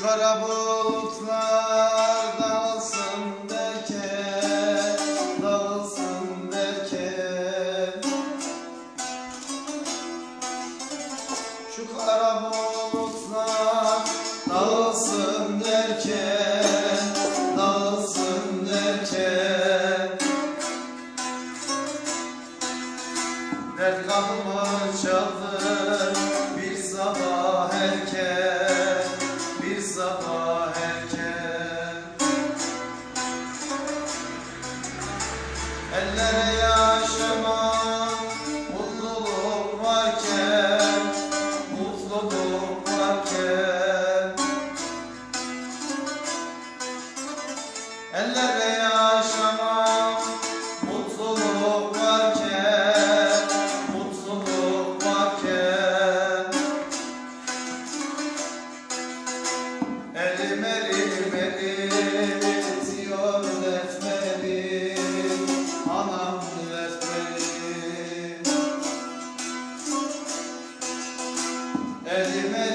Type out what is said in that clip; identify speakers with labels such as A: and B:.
A: kara bulutlar dağılsın derken, dağılsın derken. Şu kara bulutlar dağılsın derken, dağılsın derken. Dert kapımı çaldı Ellere yaşamak mutluluk varken, mutluluk varken. Ellere amen